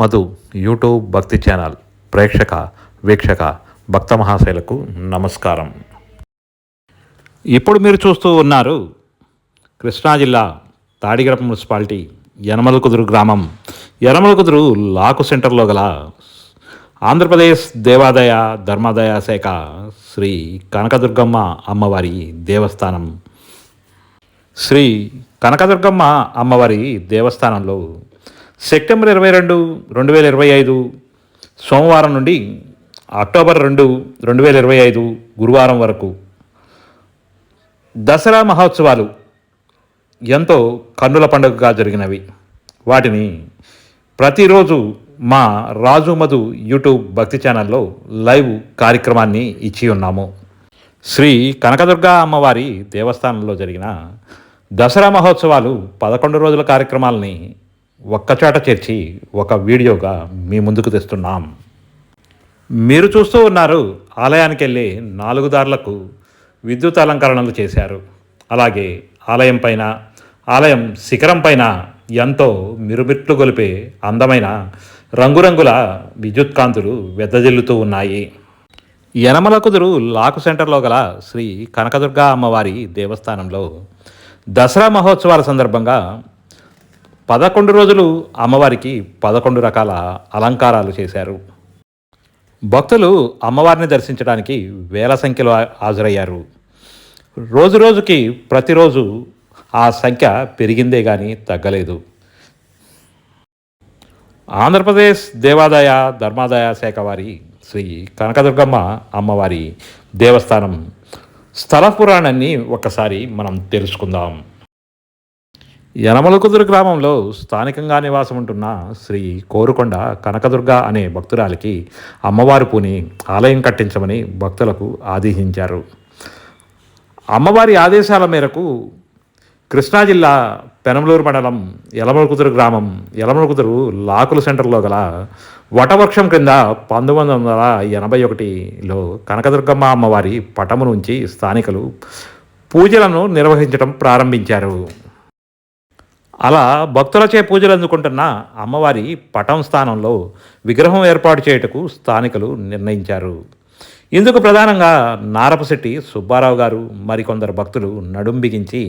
Madhu YouTube భక్తి channel ప్రేక్షక వీక్షక భక్త మహాశైలకు నమస్కారం. ఇప్పుడు మీరు చూస్తూ ఉన్నారు కృష్ణా జిల్లా తాడిగడప మున్సిపాలిటీ యనమలకుదురు గ్రామం. యనమలకుదురు లాకు సెంటర్లో గల ఆంధ్రప్రదేశ్ దేవాదాయ ధర్మాదాయ శాఖ శ్రీ కనకదుర్గమ్మ అమ్మవారి దేవస్థానం. శ్రీ కనకదుర్గమ్మ అమ్మవారి దేవస్థానంలో సెప్టెంబర్ ఇరవై రెండు రెండు వేల ఇరవై ఐదు సోమవారం నుండి అక్టోబర్ రెండు రెండు వేల ఇరవై ఐదు గురువారం వరకు దసరా మహోత్సవాలు ఎంతో కన్నుల పండుగగా జరిగినవి. వాటిని ప్రతిరోజు మా రాజు మధు యూట్యూబ్ భక్తి ఛానల్లో లైవ్ కార్యక్రమాన్ని ఇచ్చి ఉన్నాము. శ్రీ కనకదుర్గా అమ్మవారి దేవస్థానంలో జరిగిన దసరా మహోత్సవాలు పదకొండు రోజుల కార్యక్రమాలని ఒక్కచోట చేర్చి ఒక వీడియోగా మీ ముందుకు తెస్తున్నాం. మీరు చూస్తూ ఉన్నారు ఆలయానికి వెళ్ళి నాలుగు దారులకు విద్యుత్ అలంకరణలు చేశారు. అలాగే ఆలయం పైన ఆలయం శిఖరం పైన ఎంతో మిరుమిట్లు గొలిపే అందమైన రంగురంగుల విద్యుత్ కాంతులు వెదజల్లుతూ ఉన్నాయి. యనమల కుదురు లాకు సెంటర్లో గల శ్రీ కనకదుర్గా అమ్మవారి దేవస్థానంలో దసరా మహోత్సవాల సందర్భంగా పదకొండు రోజులు అమ్మవారికి పదకొండు రకాల అలంకారాలు చేశారు. భక్తులు అమ్మవారిని దర్శించడానికి వేల సంఖ్యలో హాజరయ్యారు. రోజు రోజుకి ప్రతిరోజు ఆ సంఖ్య పెరిగిందే కానీ తగ్గలేదు. ఆంధ్రప్రదేశ్ దేవాదాయ ధర్మాదాయ శాఖ వారి శ్రీ కనకదుర్గమ్మ అమ్మవారి దేవస్థానం స్థల పురాణాన్ని ఒక్కసారి మనం తెలుసుకుందాం. యనమలకుదురు గ్రామంలో స్థానికంగా నివాసం ఉంటున్న శ్రీ కోరుకొండ కనకదుర్గ అనే భక్తురాలికి అమ్మవారి పూని ఆలయం కట్టించమని భక్తులకు ఆదేశించారు. అమ్మవారి ఆదేశాల మేరకు కృష్ణా జిల్లా పెనమలూరు మండలం యలమలకుదురు గ్రామం యలమలకుదురు లాకుల సెంటర్లో గల వటవృక్షం క్రింద పంతొమ్మిది వందల ఎనభై ఒకటిలో కనకదుర్గమ్మ అమ్మవారి పటము నుంచి స్థానికులు పూజలను నిర్వహించడం ప్రారంభించారు. అలా భక్తులచే పూజలు అందుకుంటున్న అమ్మవారి పటం స్థానంలో విగ్రహం ఏర్పాటు చేయుటకు స్థానికులు నిర్ణయించారు. ఇందుకు ప్రధానంగా నారపశెట్టి సుబ్బారావు గారు మరికొందరు భక్తులు నడుం బిగించి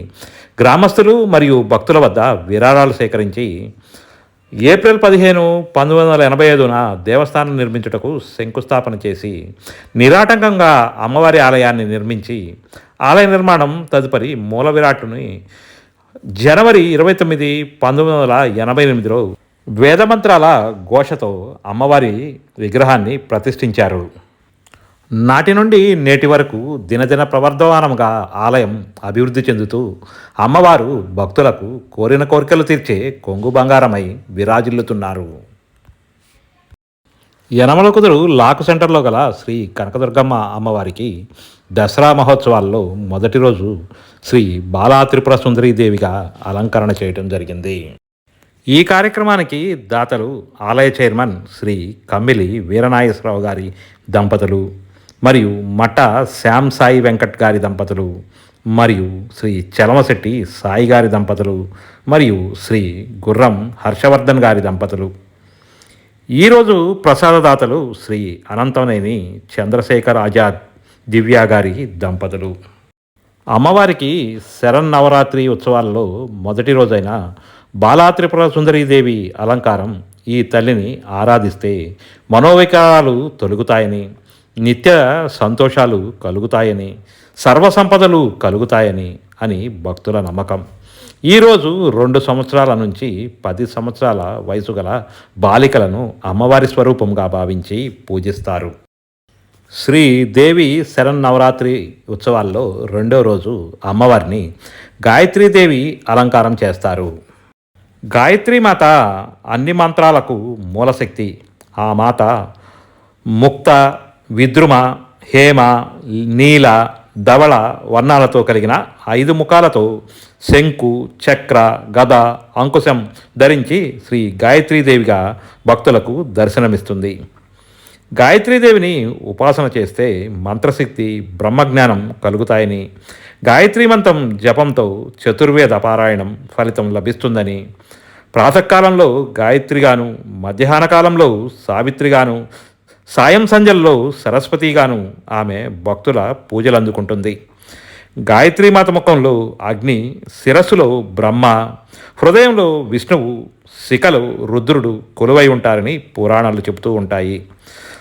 గ్రామస్తులు మరియు భక్తుల వద్ద విరాళాలు సేకరించి ఏప్రిల్ పదిహేను పంతొమ్మిది వందల ఎనభై ఐదున దేవస్థానం నిర్మించుటకు శంకుస్థాపన చేసి నిరాటంకంగా అమ్మవారి ఆలయాన్ని నిర్మించి ఆలయ నిర్మాణం తదుపరి మూల విరాట్ని జనవరి ఇరవై తొమ్మిది పంతొమ్మిది వందల ఎనభై ఎనిమిదిలో వేదమంత్రాల ఘోషతో అమ్మవారి విగ్రహాన్ని ప్రతిష్ఠించారు. నాటి నుండి నేటి వరకు దినదిన ప్రవర్ధమానంగా ఆలయం అభివృద్ధి చెందుతూ అమ్మవారు భక్తులకు కోరిన కోరికలు తీర్చే కొంగు బంగారమై విరాజిల్లుతున్నారు. యనమల కుదురు లాకు సెంటర్లో గల శ్రీ కనకదుర్గమ్మ అమ్మవారికి దసరా మహోత్సవాల్లో మొదటి రోజు శ్రీ బాలా త్రిపుర సుందరీదేవిగా అలంకరణ చేయటం జరిగింది. ఈ కార్యక్రమానికి దాతలు ఆలయ చైర్మన్ శ్రీ కమ్మిలి వీరనాగేశ్వరరావు గారి దంపతులు మరియు మఠ శ్యామ్ సాయి వెంకట్ గారి దంపతులు మరియు శ్రీ చలమశెట్టి సాయి గారి దంపతులు మరియు శ్రీ గుర్రం హర్షవర్ధన్ గారి దంపతులు. ఈరోజు ప్రసాదదాతలు శ్రీ అనంతనేని చంద్రశేఖర్ ఆజాద్ దివ్య గారి దంపతులు. అమ్మవారికి శరన్నవరాత్రి ఉత్సవాల్లో మొదటి రోజైన బాలాత్రిపుర సుందరీదేవి అలంకారం ఈ తల్లిని ఆరాధిస్తే మనోవికారాలు తొలుగుతాయని నిత్య సంతోషాలు కలుగుతాయని సర్వసంపదలు కలుగుతాయని అని భక్తుల నమ్మకం. ఈరోజు రెండు సంవత్సరాల నుంచి పది సంవత్సరాల వయసు గల బాలికలను అమ్మవారి స్వరూపంగా భావించి పూజిస్తారు. శ్రీదేవి శరన్నవరాత్రి ఉత్సవాల్లో రెండో రోజు అమ్మవారిని గాయత్రీదేవి అలంకారం చేస్తారు. గాయత్రి మాత అన్ని మంత్రాలకు మూలశక్తి. ఆ మాత ముక్త విద్రుమ హేమ నీల ధవళ వర్ణాలతో కలిగిన ఐదు ముఖాలతో శంకు చక్ర గద అంకుశం ధరించి శ్రీ గాయత్రీదేవిగా భక్తులకు దర్శనమిస్తుంది. గాయత్రీదేవిని ఉపాసన చేస్తే మంత్రశక్తి బ్రహ్మజ్ఞానం కలుగుతాయని. గాయత్రీ మంత్రం జపంతో చతుర్వేద పారాయణం ఫలితం లభిస్తుందని. ప్రాతకాలంలో గాయత్రిగాను మధ్యాహ్న కాలంలో సావిత్రిగాను సాయం సంజల్లో సరస్వతిగాను ఆమె భక్తుల పూజలు అందుకుంటుంది. గాయత్రీ మాత ముఖంలో అగ్ని శిరస్సులో బ్రహ్మ హృదయంలో విష్ణువు శిఖలు రుద్రుడు కొలువై ఉంటారని పురాణాలు చెబుతూ ఉంటాయి.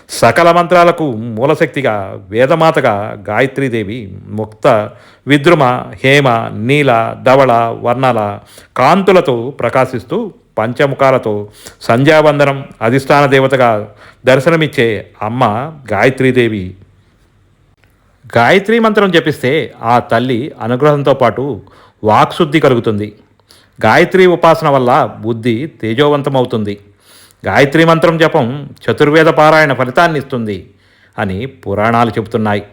సకల మంత్రాలకు మూలశక్తిగా వేదమాతగా గాయత్రీదేవి ముక్త విద్రుమ హేమ నీల ధవళ వర్ణాల కాంతులతో ప్రకాశిస్తూ పంచముఖాలతో సంధ్యావందనం అధిష్టాన దేవతగా దర్శనమిచ్చే అమ్మ గాయత్రీదేవి. గాయత్రీ మంత్రం జపిస్తే ఆ తల్లి అనుగ్రహంతో పాటు వాక్శుద్ధి కలుగుతుంది. గాయత్రీ ఉపాసన వల్ల బుద్ధి తేజోవంతమవుతుంది. గాయత్రి మంత్రం జపం చతుర్వేద పారాయణ ఫలితాన్ని ఇస్తుంది అని పురాణాలు చెబుతున్నాయి.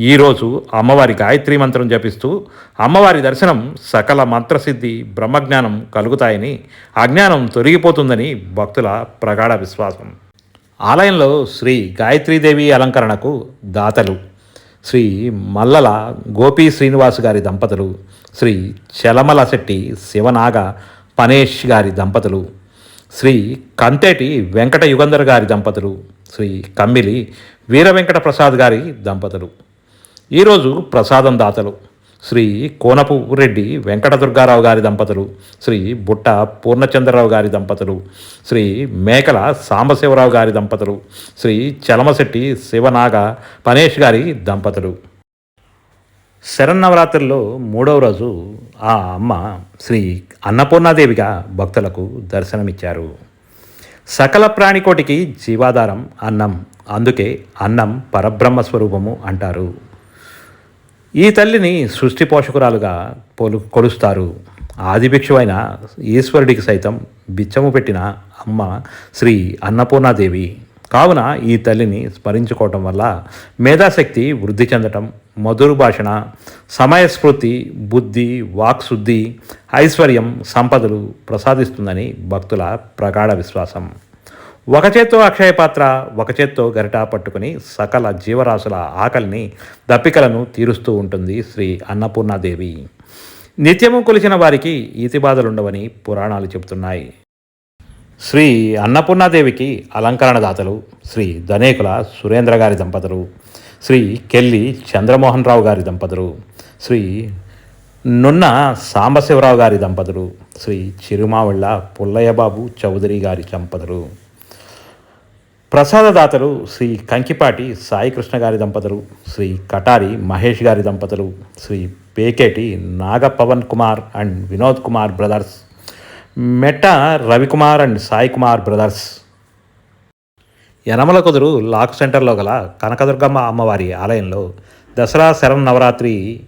ఈరోజు అమ్మవారి గాయత్రి మంత్రం జపిస్తూ అమ్మవారి దర్శనం సకల మంత్రసిద్ధి బ్రహ్మజ్ఞానం కలుగుతాయని అజ్ఞానం తొలగిపోతుందని భక్తుల ప్రగాఢ విశ్వాసం. ఆలయంలో శ్రీ గాయత్రీదేవి అలంకరణకు దాతలు శ్రీ మల్లల గోపి శ్రీనివాస్ గారి దంపతులు శ్రీ చలమల శెట్టి శివనాగ పనేష్ గారి దంపతులు శ్రీ కంతేటి వెంకట యుగంధర్ గారి దంపతులు శ్రీ కమ్మిలి వీర వెంకట ప్రసాద్ గారి దంపతులు. ఈరోజు ప్రసాదం దాతలు శ్రీ కోనపు రెడ్డి వెంకటదుర్గారావు గారి దంపతులు శ్రీ బుట్ట పూర్ణచంద్రరావు గారి దంపతులు శ్రీ మేకల సాంబశివరావు గారి దంపతులు శ్రీ చలమశెట్టి శివనాగ పనేష్ గారి దంపతులు. శరన్నవరాత్రుల్లో మూడవ రోజు ఆ అమ్మ శ్రీ అన్నపూర్ణాదేవిగా భక్తులకు దర్శనమిచ్చారు. సకల ప్రాణికోటికి జీవాధారం అన్నం అందుకే అన్నం పరబ్రహ్మ స్వరూపము అంటారు. ఈ తల్లిని సృష్టి పోషకురాలుగా పోలు కొలుస్తారు. ఆదిభిక్షువైన ఈశ్వరుడికి సైతం బిచ్చము పెట్టిన అమ్మ శ్రీ అన్నపూర్ణాదేవి. కావున ఈ తల్లిని స్మరించుకోవటం వల్ల మేధాశక్తి వృద్ధి చెందటం మధుర భాషణ సమయస్ఫృతి బుద్ధి వాక్శుద్ధి ఐశ్వర్యం సంపదలు ప్రసాదిస్తుందని భక్తుల ప్రగాఢ విశ్వాసం. ఒక చేత్తో అక్షయ పాత్ర ఒక చేత్తో గరిట పట్టుకుని సకల జీవరాశుల ఆకలిని దప్పికలను తీరుస్తూ ఉంటుంది శ్రీ అన్నపూర్ణాదేవి. నిత్యము కొలిచిన వారికి ఈతి బాధలుండవని పురాణాలు చెబుతున్నాయి. శ్రీ అన్నపూర్ణాదేవికి అలంకరణదాతలు శ్రీ ధనేకుల సురేంద్ర గారి దంపతులు. శ్రీ కెల్లి చంద్రమోహన్ రావు గారి దంపతులు శ్రీ నున్న సాంబశివరావు గారి దంపతులు శ్రీ చిరుమావళ్ళ పుల్లయ్యబాబు చౌదరి గారి దంపతులు ప్రసాదదాతలు శ్రీ కంకిపాటి సాయికృష్ణ గారి దంపతులు శ్రీ కటారి మహేష్ గారి దంపతులు Shri Peketi Naga Pavan Kumar and Vinod Kumar brothers Metta Ravikumar and Sai Kumar brothers Yanamalakuduru lock సెంటర్లో గల కనకదుర్గమ్మ అమ్మవారి ఆలయంలో దసరా శరం నవరాత్రి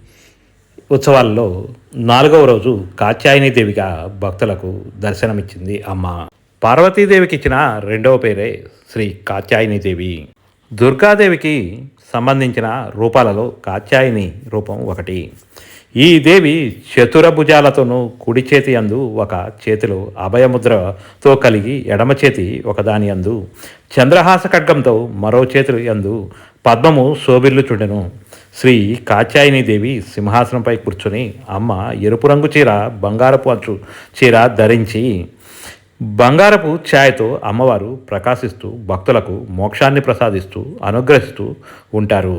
ఉత్సవాల్లో నాలుగవ రోజు కాత్యాయని దేవిగా భక్తులకు దర్శనమిచ్చింది అమ్మ. పార్వతీదేవికి ఇచ్చిన రెండవ పేరే శ్రీ కాత్యాయని దేవి. దుర్గాదేవికి సంబంధించిన రూపాలలో కాత్యాయని రూపం ఒకటి. ఈ దేవి చతురభుజాలతోనూ కుడి చేతి అందు ఒక చేతిలో అభయముద్రతో కలిగి ఎడమ చేతి ఒకదాని అందు చంద్రహాస ఖడ్గంతో మరో చేతులు అందు పద్మము శోభిల్లుచుండెను. శ్రీ కాచాయిని దేవి సింహాసనంపై కూర్చుని అమ్మ ఎరుపు రంగు చీర బంగారపు అంచు చీర ధరించి బంగారపు ఛాయతో అమ్మవారు ప్రకాశిస్తూ భక్తులకు మోక్షాన్ని ప్రసాదిస్తూ అనుగ్రహిస్తూ ఉంటారు.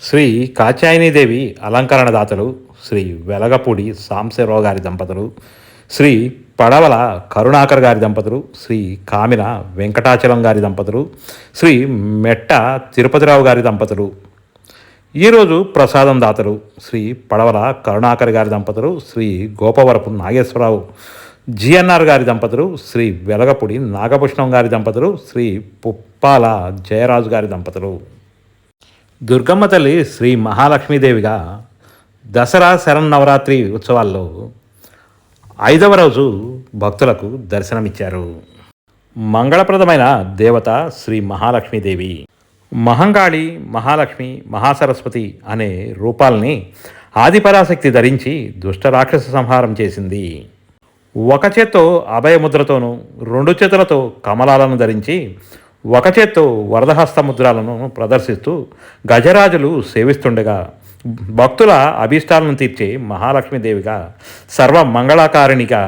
శ్రీ కాచాయనీదేవి అలంకరణ దాతలు శ్రీ వెలగపూడి సాంశరావు గారి దంపతులు శ్రీ పడవల కరుణాకర్ గారి దంపతులు శ్రీ కామిన వెంకటాచలం గారి దంపతులు శ్రీ మెట్ట తిరుపతిరావు గారి దంపతులు. ఈరోజు ప్రసాదం దాతలు శ్రీ పడవల కరుణాకర్ గారి దంపతులు శ్రీ గోపవరపు నాగేశ్వరరావు జిఎన్ఆర్ గారి దంపతులు శ్రీ వెలగపూడి నాగభూషణం గారి దంపతులు శ్రీ పుప్పాల జయరాజు గారి దంపతులు. దుర్గమ్మ తల్లి శ్రీ మహాలక్ష్మీదేవిగా దసరా శరన్నవరాత్రి ఉత్సవాల్లో ఐదవ రోజు భక్తులకు దర్శనమిచ్చారు. మంగళప్రదమైన దేవత శ్రీ మహాలక్ష్మీదేవి. మహంగాళి మహాలక్ష్మి మహాసరస్వతి అనే రూపాల్ని ఆదిపరాశక్తి ధరించి దుష్ట రాక్షస సంహారం చేసింది. ఒక చేత్తో అభయముద్రతోనూ రెండు చేతులతో కమలాలను ధరించి ఒక చేత్తో వరదహస్త ముద్రాలను ప్రదర్శిస్తూ గజరాజులు సేవిస్తుండగా భక్తుల అభీష్టాలను తీర్చే మహాలక్ష్మీదేవిగా సర్వ మంగళాకారిణిగా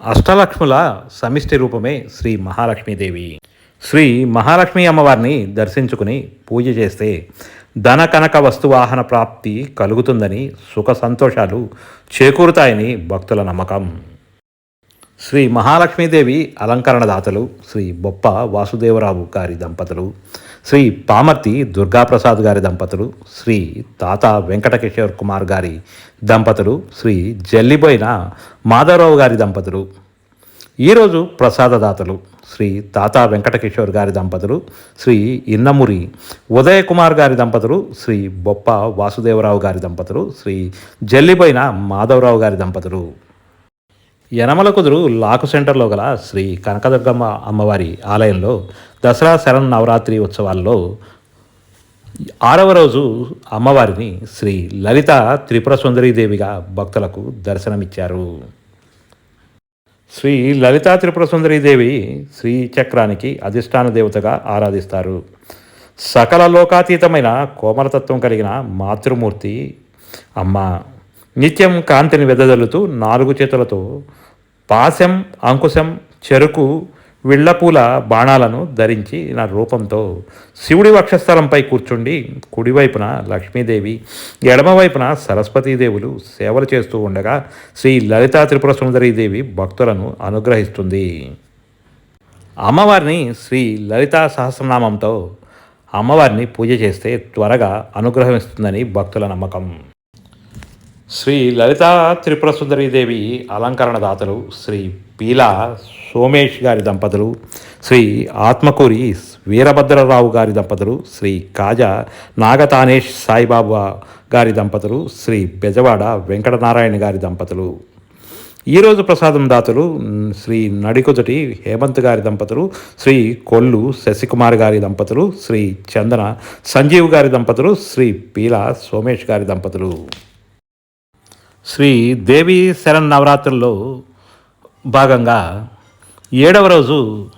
అష్టలక్ష్ముల సమిష్టి రూపమే శ్రీ మహాలక్ష్మీదేవి. శ్రీ మహాలక్ష్మి అమ్మవారిని దర్శించుకుని పూజ చేస్తే ధన కనక వస్తువాహన ప్రాప్తి కలుగుతుందని సుఖ సంతోషాలు చేకూరుతాయని భక్తుల నమ్మకం. శ్రీ మహాలక్ష్మీదేవి అలంకరణదాతలు శ్రీ బొప్ప వాసుదేవరావు గారి దంపతులు శ్రీ పామర్తి దుర్గాప్రసాద్ గారి దంపతులు శ్రీ తాత వెంకటకిషోర్ కుమార్ గారి దంపతులు శ్రీ జల్లిబోయిన మాధవరావు గారి దంపతులు. ఈరోజు ప్రసాదదాతలు శ్రీ తాత వెంకటకిషోర్ గారి దంపతులు శ్రీ ఇన్నమురి ఉదయకుమార్ గారి దంపతులు శ్రీ బొప్ప వాసుదేవరావు గారి దంపతులు శ్రీ జల్లిబోయిన మాధవరావు గారి దంపతులు. యనమల కుదురు లాకు సెంటర్లో గల శ్రీ కనకదుర్గమ్మ అమ్మవారి ఆలయంలో దసరా శరణ్ నవరాత్రి ఉత్సవాల్లో ఆరవ రోజు అమ్మవారిని శ్రీ లలిత త్రిపుర సుందరీదేవిగా భక్తులకు దర్శనమిచ్చారు. శ్రీ లలితా త్రిపుర సుందరీదేవి శ్రీ చక్రానికి అధిష్టాన దేవతగా ఆరాధిస్తారు. సకల లోకాతీతమైన కోమలతత్వం కలిగిన మాతృమూర్తి అమ్మ. నిత్యం కాంతిని వెదజల్లుతూ నాలుగు చేతులతో పాశం అంకుశం చెరుకు విళ్ళపూల బాణాలను ధరించి నా రూపంతో శివుడి వక్షస్థలంపై కూర్చుండి కుడివైపున లక్ష్మీదేవి ఎడమవైపున సరస్వతీదేవులు సేవలు చేస్తూ ఉండగా శ్రీ లలితా త్రిపుర సుందరీదేవి భక్తులను అనుగ్రహిస్తుంది. అమ్మవారిని శ్రీ లలితా సహస్రనామంతో అమ్మవారిని పూజ చేస్తే త్వరగా అనుగ్రహిస్తుందని భక్తుల నమ్మకం. శ్రీ లలితా త్రిపుర సుందరీదేవి అలంకరణదాతలు శ్రీ పీలా సోమేష్ గారి దంపతులు శ్రీ ఆత్మకూరి వీరభద్రరావు గారి దంపతులు శ్రీ కాజా నాగతానేష్ సాయిబాబా గారి దంపతులు శ్రీ బెజవాడ వెంకటనారాయణ గారి దంపతులు. ఈరోజు ప్రసాదం దాతలు శ్రీ నడికొదటి హేమంత్ గారి దంపతులు శ్రీ కొల్లు శశికుమార్ గారి దంపతులు శ్రీ చందన సంజీవ్ గారి దంపతులు శ్రీ పీలా సోమేష్ గారి దంపతులు. శ్రీ దేవి శరణ్ నవరాత్రుల్లో భాగంగా ఏడవ రోజు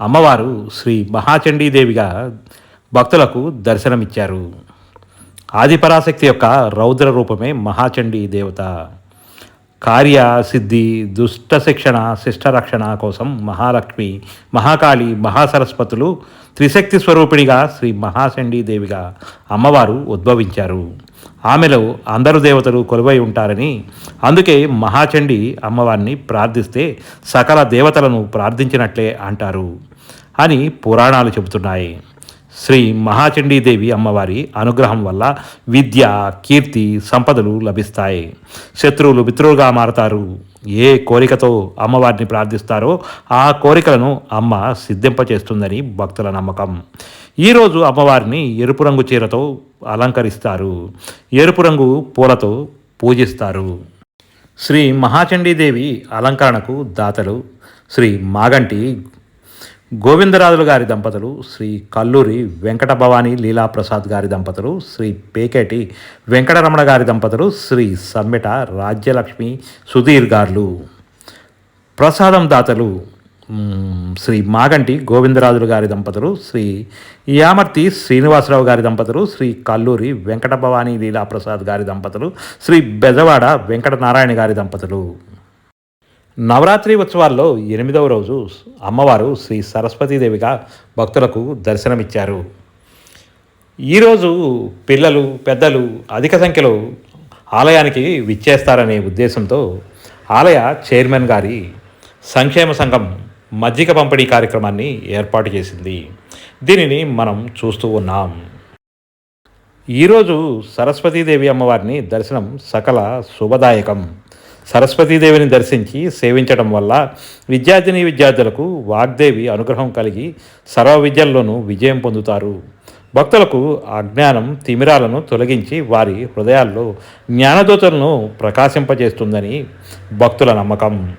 అమ్మవారు శ్రీ మహాచండీదేవిగా భక్తులకు దర్శనమిచ్చారు. ఆదిపరాశక్తి యొక్క రౌద్ర రూపమే మహాచండీ దేవత. కార్య సిద్ధి దుష్ట శిక్షణ శిష్ట రక్షణ కోసం మహాలక్ష్మి మహాకాళి మహాసరస్వతులు త్రిశక్తి స్వరూపిణిగా శ్రీ మహాచండీ దేవిగా అమ్మవారు ఉద్భవించారు. ఆమెలో అందరు దేవతలు కొలువై ఉంటారని అందుకే మహాచండి అమ్మవారిని ప్రార్థిస్తే సకల దేవతలను ప్రార్థించినట్లే అంటారు అని పురాణాలు చెబుతున్నాయి. శ్రీ మహాచండీదేవి అమ్మవారి అనుగ్రహం వల్ల విద్య కీర్తి సంపదలు లభిస్తాయి. శత్రువులు మిత్రులుగా మారతారు. ఏ కోరికతో అమ్మవారిని ప్రార్థిస్తారో ఆ కోరికలను అమ్మ సిద్ధింపచేస్తుందని భక్తుల నమ్మకం. ఈరోజు అమ్మవారిని ఎరుపు రంగు చీరతో అలంకరిస్తారు. ఎరుపు రంగు పూలతో పూజిస్తారు. శ్రీ మహాచండీదేవి అలంకరణకు దాతలు శ్రీ మాగంటి గోవిందరాజులు గారి దంపతులు శ్రీ కల్లూరి వెంకట భవాని లీలాప్రసాద్ గారి దంపతులు శ్రీ పేకేటి వెంకటరమణ గారి దంపతులు శ్రీ సమ్మెట రాజ్యలక్ష్మి సుధీర్ గార్లు. ప్రసాదం దాతలు శ్రీ మాగంటి గోవిందరాజులు గారి దంపతులు శ్రీ యామర్తి శ్రీనివాసరావు గారి దంపతులు శ్రీ కల్లూరి వెంకటభవాని లీలాప్రసాద్ గారి దంపతులు శ్రీ బెజవాడ వెంకట నారాయణ గారి దంపతులు. నవరాత్రి ఉత్సవాల్లో ఎనిమిదవ రోజు అమ్మవారు శ్రీ సరస్వతీదేవిగా భక్తులకు దర్శనమిచ్చారు. ఈరోజు పిల్లలు పెద్దలు అధిక సంఖ్యలో ఆలయానికి విచ్చేస్తారనే ఉద్దేశంతో ఆలయ చైర్మన్ గారి సంక్షేమ సంఘం మజ్జిగ పంపిణీ కార్యక్రమాన్ని ఏర్పాటు చేసింది. దీనిని మనం చూస్తూ ఉన్నాం. ఈరోజు సరస్వతీదేవి అమ్మవారిని దర్శనం సకల శుభదాయకం. సరస్వతీదేవిని దర్శించి సేవించడం వల్ల విద్యార్థిని విద్యార్థులకు వాగ్దేవి అనుగ్రహం కలిగి సర్వ విద్యల్లోనూ విజయం పొందుతారు. భక్తులకు అజ్ఞానం తిమిరాలను తొలగించి వారి హృదయాల్లో జ్ఞానదూతలను ప్రకాశింపజేస్తుందని భక్తుల నమ్మకం.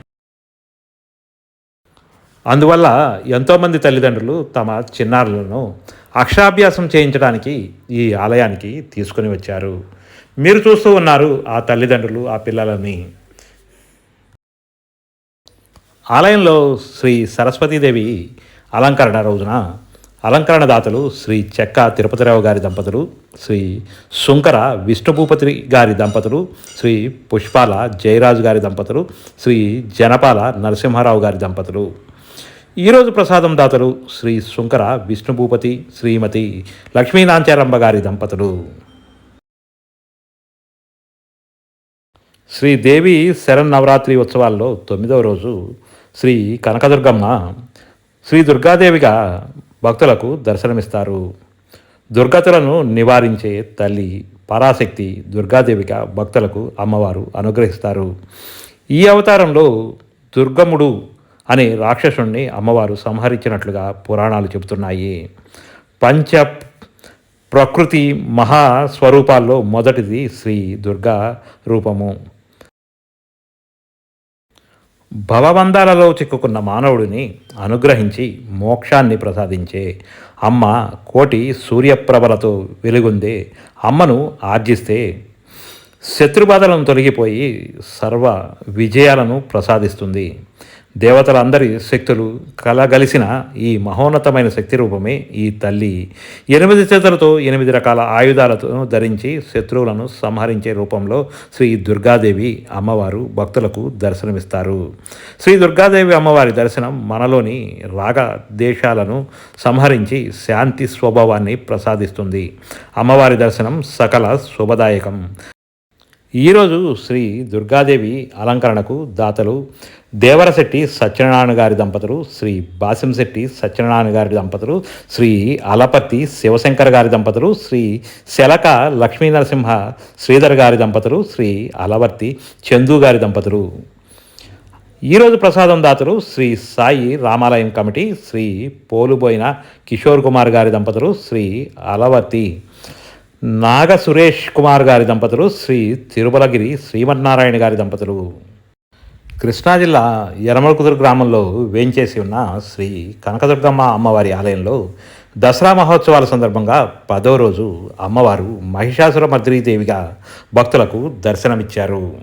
అందువల్ల ఎంతోమంది తల్లిదండ్రులు తమ చిన్నారులను అక్షరాభ్యాసం చేయించడానికి ఈ ఆలయానికి తీసుకుని వచ్చారు. మీరు చూస్తూ ఉన్నారు ఆ తల్లిదండ్రులు ఆ పిల్లలని. ఆలయంలో శ్రీ సరస్వతీదేవి అలంకరణ రోజున అలంకరణ దాతలు శ్రీ చెక్క తిరుపతిరావు గారి దంపతులు శ్రీ శుంకర విష్ణుభూపతి గారి దంపతులు శ్రీ పుష్పాల జయరాజు గారి దంపతులు శ్రీ జనపాల నరసింహారావు గారి దంపతులు. ఈరోజు ప్రసాదం దాతలు శ్రీ శుంకర విష్ణుభూపతి శ్రీమతి లక్ష్మీనాంచారంబ గారి దంపతులు. శ్రీదేవి శరన్నవరాత్రి ఉత్సవాల్లో తొమ్మిదవ రోజు శ్రీ కనకదుర్గమ్మ శ్రీ దుర్గాదేవిగా భక్తులకు దర్శనమిస్తారు. దుర్గతులను నివారించే తల్లి పరాశక్తి దుర్గాదేవిగా భక్తులకు అమ్మవారు అనుగ్రహిస్తారు. ఈ అవతారంలో దుర్గముడు అనే రాక్షసుణ్ణి అమ్మవారు సంహరించినట్లుగా పురాణాలు చెబుతున్నాయి. పంచ ప్రకృతి మహా స్వరూపాల్లో మొదటిది శ్రీ దుర్గా రూపము. భవబంధాలలో చిక్కుకున్న మానవుడిని అనుగ్రహించి మోక్షాన్ని ప్రసాదించే అమ్మ కోటి సూర్యప్రభలతో వెలుగుందే అమ్మను ఆర్జిస్తే శత్రుబాధలను తొలగిపోయి సర్వ విజయాలను ప్రసాదిస్తుంది. దేవతలందరి శక్తులు కలగలిసిన ఈ మహోన్నతమైన శక్తి రూపమే ఈ తల్లి. ఎనిమిది చేతులతో ఎనిమిది రకాల ఆయుధాలతో ధరించి శత్రువులను సంహరించే రూపంలో శ్రీ దుర్గాదేవి అమ్మవారు భక్తులకు దర్శనమిస్తారు. శ్రీ దుర్గాదేవి అమ్మవారి దర్శనం మనలోని రాగ దేశాలను సంహరించి శాంతి స్వభావాన్ని ప్రసాదిస్తుంది. అమ్మవారి దర్శనం సకల శుభదాయకం. ఈరోజు శ్రీ దుర్గాదేవి అలంకరణకు దాతలు దేవరశెట్టి సత్యనారాయణ గారి దంపతులు శ్రీ బాసింశెట్టి సత్యనారాయణ గారి దంపతులు శ్రీ అలపతి శివశంకర్ గారి దంపతులు శ్రీ శలక లక్ష్మీ నరసింహ శ్రీధర్ గారి దంపతులు శ్రీ అలవర్తి చందు గారి దంపతులు. ఈరోజు ప్రసాదం దాతలు శ్రీ సాయి రామాలయం కమిటీ శ్రీ పోలుబోయిన కిషోర్ కుమార్ గారి దంపతులు శ్రీ అలవర్తి నాగ సురేష్ కుమార్ గారి దంపతులు శ్రీ తిరుమలగిరి శ్రీమన్నారాయణ గారి దంపతులు. కృష్ణా జిల్లా ఎరమలకుదురు గ్రామంలో వేంచేసి ఉన్న శ్రీ కనకదుర్గమ్మ అమ్మవారి ఆలయంలో దసరా మహోత్సవాల సందర్భంగా పదో రోజు అమ్మవారు మహిషాసుర దేవిగా భక్తులకు దర్శనమిచ్చారు.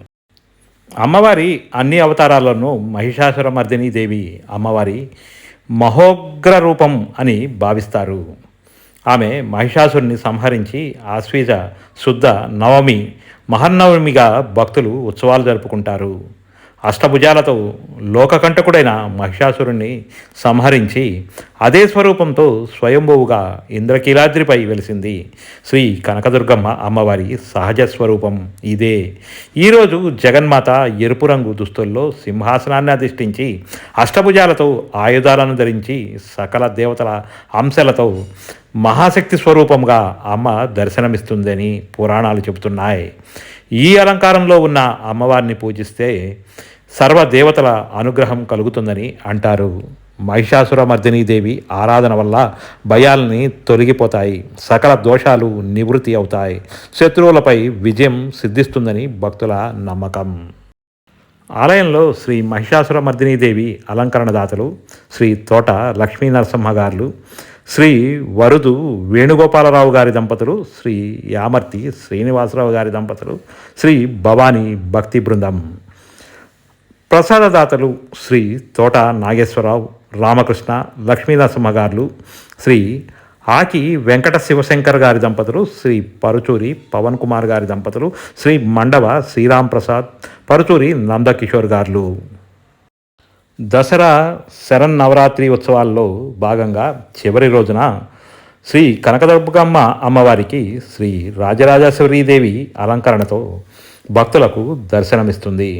అమ్మవారి అన్ని అవతారాలను మహిషాసుర మర్దిని దేవి అమ్మవారి మహోగ్ర రూపం అని భావిస్తారు. ఆమె మహిషాసురుని సంహరించి ఆశ్వీజ శుద్ధ నవమి మహన్నవమిగా భక్తులు ఉత్సవాలు జరుపుకుంటారు. అష్టభుజాలతో లోకకంటకుడైన మహిషాసురుణ్ణి సంహరించి అదే స్వరూపంతో స్వయంభువుగా ఇంద్రకీలాద్రిపై వెలిసింది. శ్రీ కనకదుర్గమ్మ అమ్మవారి సహజ స్వరూపం ఇదే. ఈరోజు జగన్మాత ఎరుపు రంగు దుస్తుల్లో సింహాసనాన్ని అధిష్ఠించి అష్టభుజాలతో ఆయుధాలను ధరించి సకల దేవతల అంశాలతో మహాశక్తి స్వరూపంగా అమ్మ దర్శనమిస్తుందని పురాణాలు చెబుతున్నాయి. ఈ అలంకారంలో ఉన్న అమ్మవారిని పూజిస్తే సర్వ దేవతల అనుగ్రహం కలుగుతుందని అంటారు. మహిషాసురమర్దినీదేవి దేవి ఆరాధన వల్ల భయాల్ని తొలగిపోతాయి. సకల దోషాలు నివృత్తి అవుతాయి. శత్రువులపై విజయం సిద్ధిస్తుందని భక్తుల నమ్మకం. ఆలయంలో శ్రీ మహిషాసురమర్దినీదేవి దేవి అలంకరణ దాతలు శ్రీ తోట లక్ష్మీ నరసింహ గారు శ్రీ వరుదు వేణుగోపాలరావు గారి దంపతులు శ్రీ యామర్తి శ్రీనివాసరావు గారి దంపతులు శ్రీ భవానీ భక్తి బృందం. ప్రసాదదాతలు శ్రీ తోట నాగేశ్వరరావు రామకృష్ణ లక్ష్మీనరసింహ గారు శ్రీ ఆకి వెంకట శివశంకర్ గారి దంపతులు శ్రీ పరుచూరి పవన్ కుమార్ గారి దంపతులు శ్రీ మండవ శ్రీరామ్ ప్రసాద్ పరుచూరి నందకిషోర్ గారు. దసరా శరన్నవరాత్రి ఉత్సవాల్లో భాగంగా చివరి రోజున శ్రీ కనకదుర్గమ్మ అమ్మవారికి శ్రీ రాజరాజేశ్వరీదేవి అలంకరణతో భక్తులకు దర్శనమిస్తుంది.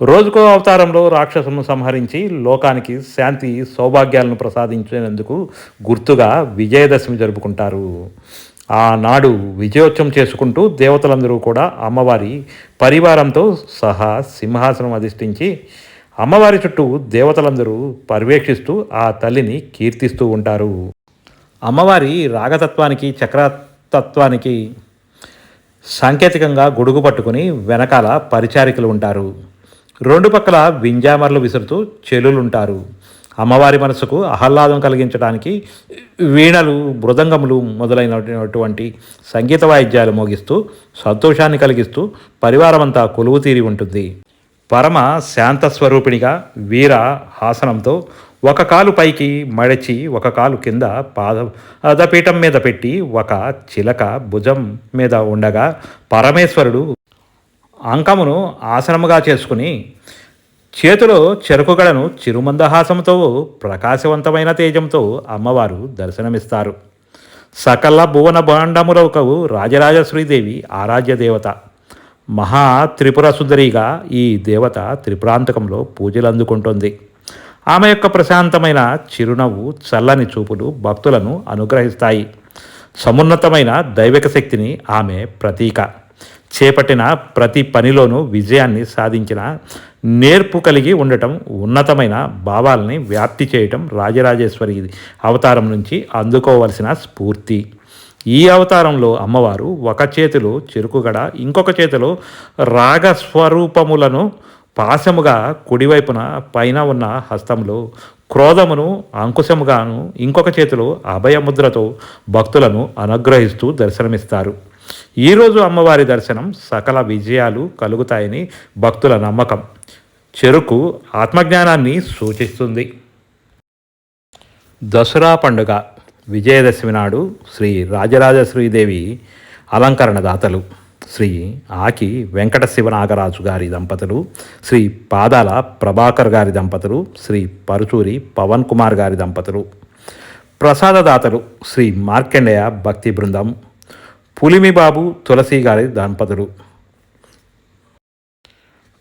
రోజుకో అవతారంలో రాక్షసును సంహరించి లోకానికి శాంతి సౌభాగ్యాలను ప్రసాదించేందుకు గుర్తుగా విజయదశమి జరుపుకుంటారు. ఆనాడు విజయోత్సవం చేసుకుంటూ దేవతలందరూ కూడా అమ్మవారి పరివారంతో సహా సింహాసనం అధిష్ఠించి అమ్మవారి చుట్టూ దేవతలందరూ పర్యవేక్షిస్తూ ఆ తల్లిని కీర్తిస్తూ ఉంటారు. అమ్మవారి రాగతత్వానికి చక్రతత్వానికి సాంకేతికంగా గొడుగు పట్టుకుని వెనకాల పరిచారికలు ఉంటారు. రెండు పక్కల వింజామర్లు విసురుతూ చెలులుంటారు. అమ్మవారి మనసుకు ఆహ్లాదం కలిగించడానికి వీణలు మృదంగములు మొదలైనటువంటి సంగీత వాయిద్యాలు మోగిస్తూ సంతోషాన్ని కలిగిస్తూ పరివారమంతా కొలువు తీరి ఉంటుంది. పరమ శాంత స్వరూపిణిగా వీర హాసనంతో ఒక కాలు పైకి మడచి ఒక కాలు కింద పాద పాదపీఠం మీద పెట్టి ఒక చిలక భుజం మీద ఉండగా పరమేశ్వరుడు అంకమును ఆసనముగా చేసుకుని చేతిలో చెరుకుగడను చిరుమందహాసంతో ప్రకాశవంతమైన తేజంతో అమ్మవారు దర్శనమిస్తారు. సకల భువన భాండములకు రాజరాజ శ్రీదేవి ఆరాధ్య దేవత. మహా త్రిపుర సుందరిగా ఈ దేవత త్రిపురాంతకంలో పూజలు అందుకుంటుంది ఆమె యొక్క ప్రశాంతమైన చిరునవ్వు చల్లని చూపులు భక్తులను అనుగ్రహిస్తాయి. సమున్నతమైన దైవిక శక్తిని ఆమె ప్రతీక. చేపట్టిన ప్రతి పనిలోనూ విజయాన్ని సాధించిన నేర్పు కలిగి ఉండటం ఉన్నతమైన భావాల్ని వ్యాప్తి చేయటం రాజరాజేశ్వరి అవతారం నుంచి అందుకోవలసిన స్ఫూర్తి. ఈ అవతారంలో అమ్మవారు ఒక చేతిలో చెరుకుగడ ఇంకొక చేతిలో రాగస్వరూపములను పాశముగా కుడివైపున పైన ఉన్న హస్తంలో క్రోధమును అంకుశముగాను ఇంకొక చేతిలో అభయముద్రతో భక్తులను అనుగ్రహిస్తూ దర్శనమిస్తారు. ఈరోజు అమ్మవారి దర్శనం సకల విజయాలు కలుగుతాయని భక్తుల నమ్మకం. చెరుకు ఆత్మజ్ఞానాన్ని సూచిస్తుంది. దసరా పండుగ విజయదశమి నాడు శ్రీ రాజరాజశ్రీదేవి అలంకరణదాతలు అలంకరణ దాతలు శ్రీ ఆకి వెంకట శివనాగరాజు గారి దంపతులు శ్రీ పాదాల ప్రభాకర్ గారి దంపతులు శ్రీ పరుచూరి పవన్ కుమార్ గారి దంపతులు. ప్రసాదదాతలు శ్రీ మార్కండేయ భక్తి బృందం పులిమిబాబు తులసి గారి దంపతులు.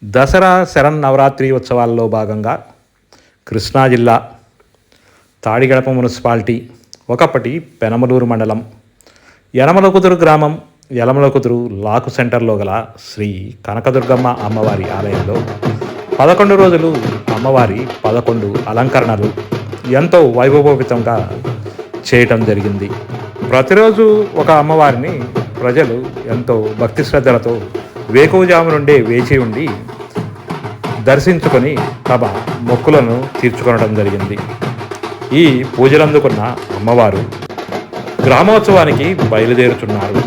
దసరా శరణ్ నవరాత్రి ఉత్సవాల్లో భాగంగా కృష్ణా జిల్లా తాడిగడప మున్సిపాలిటీ ఒకప్పటి పెనమలూరు మండలం యనమలకుదురు గ్రామం యలమలకుదురు లాకు సెంటర్లో గల శ్రీ కనకదుర్గమ్మ అమ్మవారి ఆలయంలో పదకొండు రోజులు అమ్మవారి పదకొండు అలంకరణలు ఎంతో వైభవోపితంగా చేయటం జరిగింది. ప్రతిరోజు ఒక అమ్మవారిని ప్రజలు ఎంతో భక్తి శ్రద్ధలతో వేకువజాము నుండే వేచి ఉండి దర్శించుకొని తమ మొక్కులను తీర్చుకొనడం జరిగింది. ఈ పూజలందుకున్న అమ్మవారు గ్రామోత్సవానికి బయలుదేరుతున్నారు.